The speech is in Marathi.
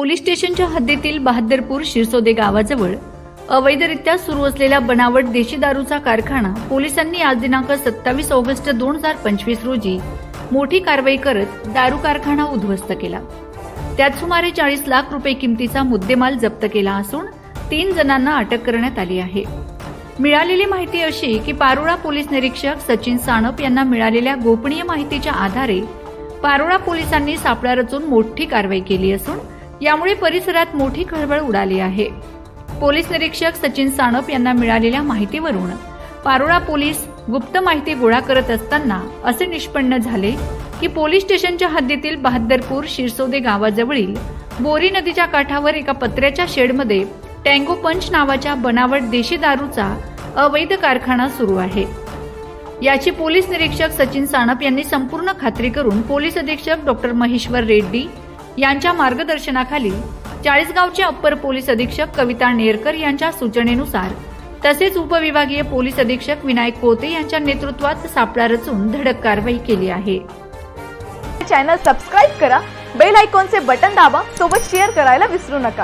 पोलीस स्टेशनच्या हद्दीतील बहादरपूर शिरसोदे गावाजवळ अवैधरित्या सुरू असलेला बनावट देशी दारूचा कारखाना पोलिसांनी आज दिनांक सत्तावीस ऑगस्ट दोन हजार पंचवीस रोजी मोठी कारवाई करत दारू कारखाना उद्ध्वस्त केला. त्यात सुमारे चाळीस लाख रुपये किमतीचा मुद्देमाल जप्त केला असून तीन जणांना अटक करण्यात आली आहे. मिळालेली माहिती अशी की पारोळा पोलीस निरीक्षक सचिन सानप यांना मिळालेल्या गोपनीय माहितीच्या आधारे पारोळा पोलिसांनी सापळा रचून मोठी कारवाई केली असून यामुळे परिसरात मोठी खळबळ उडाली आहे. पोलीस निरीक्षक सचिन सानप यांना मिळालेल्या माहितीवरून पारोळा पोलीस गुप्त माहिती गोळा करत असताना असे निष्पन्न झाले की पोलीस स्टेशनच्या हद्दीतील बहादरपूर शिरसोदे गावाजवळील बोरी नदीच्या काठावर एका पत्र्याच्या शेडमध्ये टँगो पंच नावाच्या बनावट देशी दारूचा अवैध कारखाना सुरू आहे. याची पोलीस निरीक्षक सचिन साणप यांनी संपूर्ण खात्री करून पोलीस अधीक्षक डॉक्टर महेश्वर रेड्डी यांच्या मार्गदर्शनाखाली चाळीसगावचे अप्पर पोलीस अधीक्षक कविता नेरकर यांच्या सूचनेनुसार तसेच उपविभागीय पोलीस अधीक्षक विनायक कोते यांच्या नेतृत्वात सापळा रचून धडक कारवाई केली आहे. चॅनल सबस्क्राईब करा बेल आयकॉनचे बटन दाबा सोबत शेअर करायला विसरू नका.